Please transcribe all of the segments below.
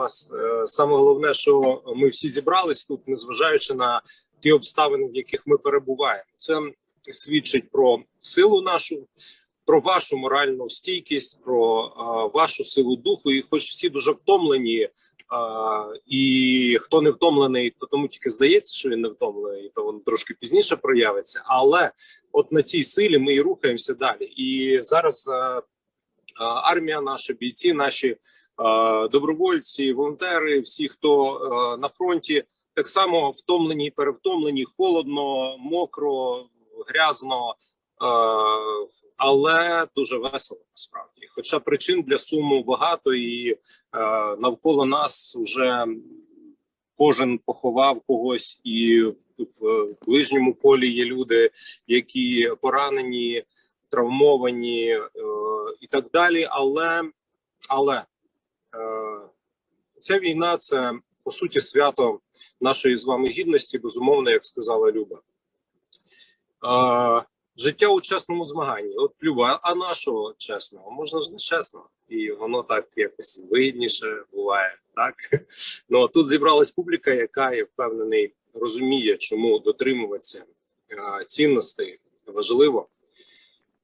вас е, саме головне, що ми всі зібрались тут, незважаючи на ті обставини, в яких ми перебуваємо. Це свідчить про силу нашу, про вашу моральну стійкість, про е, вашу силу духу. І, хоч всі дуже втомлені, е, і хто не втомлений, то тому тільки здається, що він не втомлений, то він трошки пізніше проявиться. Але от на цій силі ми і рухаємося далі. І зараз е, армія, наша бійці, наші добровольці, волонтери, всі, хто е, на фронті, так само втомлені, перевтомлені, холодно, мокро, грязно, е, але дуже весело насправді. Хоча причин для суму багато, і е, навколо нас вже кожен поховав когось, і в, ближньому полі є люди, які поранені, травмовані і так далі. Але, але ця війна це по суті свято нашої з вами гідності, безумовно, як сказала Люба. Е, життя у чесному змаганні. От Люба, а нашого чесного? Можна ж не чесно, і воно так якось вигідніше буває. Так ну тут зібралась публіка, яка я впевнений розуміє, чому дотримуватися е, цінностей важливо.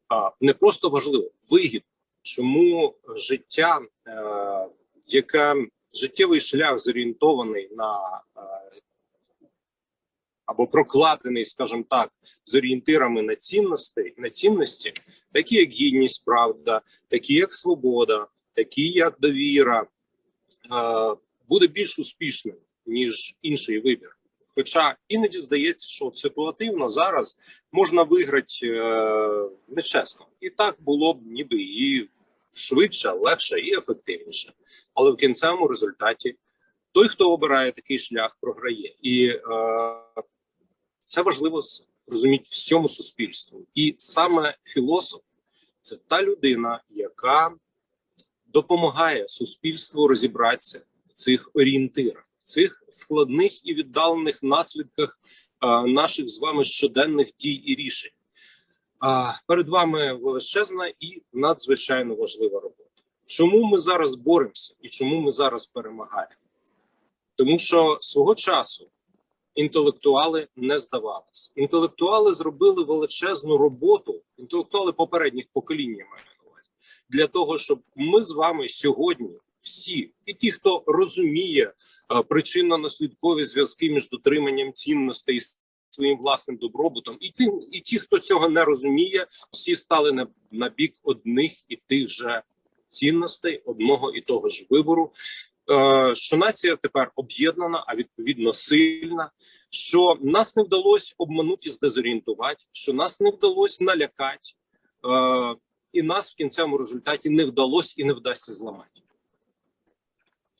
А не просто важливо, вигідно. Чому життя, е, яке життєвий шлях зорієнтований на е, або прокладений, скажімо так, з орієнтирами на цінності, на цінності, такі як гідність, правда, такі як свобода, такі як довіра, е, буде більш успішним ніж інший вибір. Хоча іноді здається, що ситуативно зараз можна виграти е, нечесно, і так було б ніби і швидше, легше і ефективніше. Але в кінцевому результаті той, хто обирає такий шлях, програє, і е, це важливо розуміти всьому суспільству. І саме філософ це та людина, яка допомагає суспільству розібратися в цих орієнтирах, в цих складних і віддалених наслідках е, наших з вами щоденних дій і рішень. Перед вами величезна і надзвичайно важлива робота. Чому ми зараз боремося і чому ми зараз перемагаємо? Тому що свого часу інтелектуали не здавалися. Інтелектуали зробили величезну роботу, інтелектуали попередніх поколінь маю на увазі, для того, щоб ми з вами сьогодні всі, і ті, хто розуміє е, причинно-наслідкові зв'язки між дотриманням цінностей своїм власним добробутом, і ті, і ті, хто цього не розуміє, всі стали на, на бік одних і тих же цінностей, одного і того ж вибору. Е, що нація тепер об'єднана, а відповідно сильна. Що нас не вдалося обманути і здезорієнтувати, що нас не вдалося налякати, е, і нас в кінцевому результаті не вдалося і не вдасться зламати.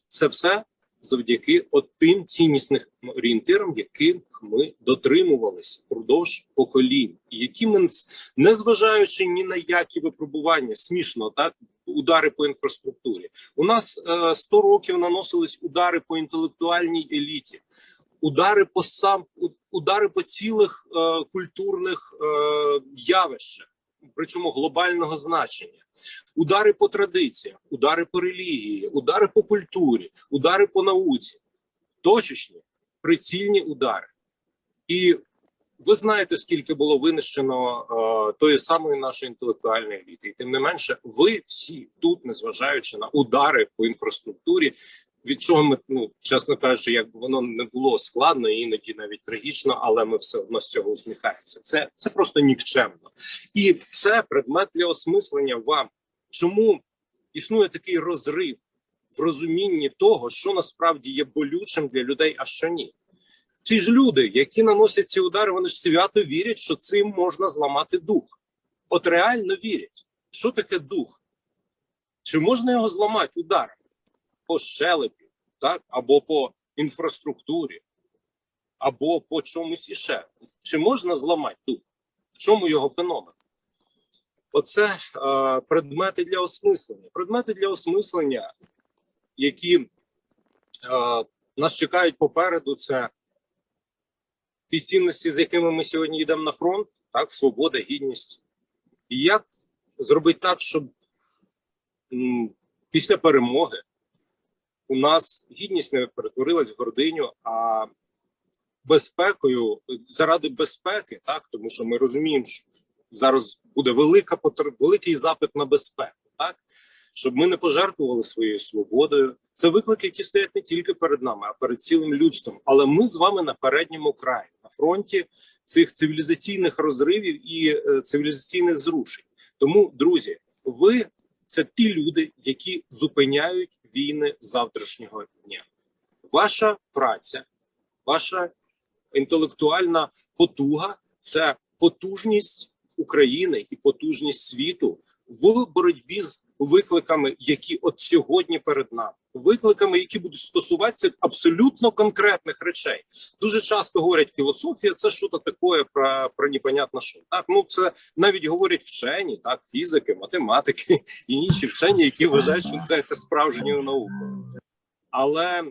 Це все завдяки тим ціннісним орієнтирам, яким ми дотримувалися впродовж поколінь, які ми, незважаючи ні на які випробування, смішно так удари по інфраструктурі. У нас е, 100 років наносились удари по інтелектуальній еліті, удари по сам удари по цілих е, культурних е, явищах, причому глобального значення. Удари по традиціях, удари по релігії, удари по культурі, удари по науці, точечні, прицільні удари. І ви знаєте, скільки було винищено е, тої самої нашої інтелектуальної еліти, і тим не менше, ви всі тут, незважаючи на удари по інфраструктурі, від чого ми ну чесно кажучи, якби воно не було складно, іноді навіть трагічно, але ми все одно з цього усміхаємося. Це це просто нікчемно, і це предмет для осмислення вам, чому існує такий розрив в розумінні того, що насправді є болючим для людей, а що ні. Ці ж люди, які наносять ці удари, вони ж свято вірять, що цим можна зламати дух. От реально вірять, що таке дух? Чи можна його зламати ударом по щелепі, так? або по інфраструктурі, або по чомусь іще? Чи можна зламати дух? В чому його феномен? Оце е, предмети для осмислення. Предмети для осмислення, які е, нас чекають попереду, це ті цінності, з якими ми сьогодні йдемо на фронт, так, свобода, гідність. І як зробити так, щоб після перемоги у нас гідність не перетворилась в гординю, а безпекою заради безпеки, так тому що ми розуміємо, що зараз буде велика потр- великий запит на безпеку, так щоб ми не пожертвували своєю свободою. Це виклики, які стоять не тільки перед нами, а перед цілим людством. Але ми з вами на передньому краї на фронті цих цивілізаційних розривів і е, цивілізаційних зрушень. Тому, друзі, ви це ті люди, які зупиняють війни завтрашнього дня. Ваша праця, ваша інтелектуальна потуга це потужність України і потужність світу в боротьбі з викликами, які от сьогодні перед нами, викликами, які будуть стосуватися абсолютно конкретних речей. Дуже часто говорять, філософія це що то таке про, про непонятно що. Так, ну це навіть говорять вчені, так, фізики, математики і інші вчені, які вважають, що це, це справжньою наукою. Але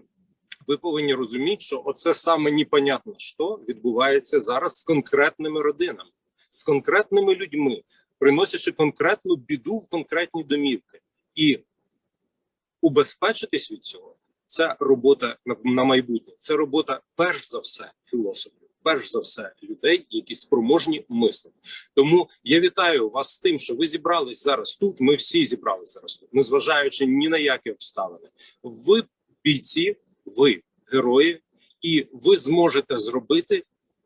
ви повинні розуміти, що оце саме непонятно що відбувається зараз з конкретними родинами, з конкретними людьми, приносячи конкретну біду в конкретні домівки, і убезпечитись від цього це робота на, на майбутнє. Це робота, перш за все, філософів, перш за все, людей, які спроможні мислити. Тому я вітаю вас з тим, що ви зібрались зараз тут. Ми всі зібрались зараз тут, незважаючи ні на які обставини. Ви бійці, ви герої, і ви зможете зробити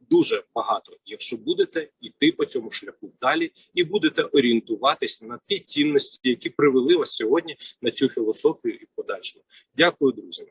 дуже багато, якщо будете йти по цьому шляху далі, і будете орієнтуватись на ті цінності, які привели вас сьогодні на цю філософію і в подальшому. Дякую, друзі.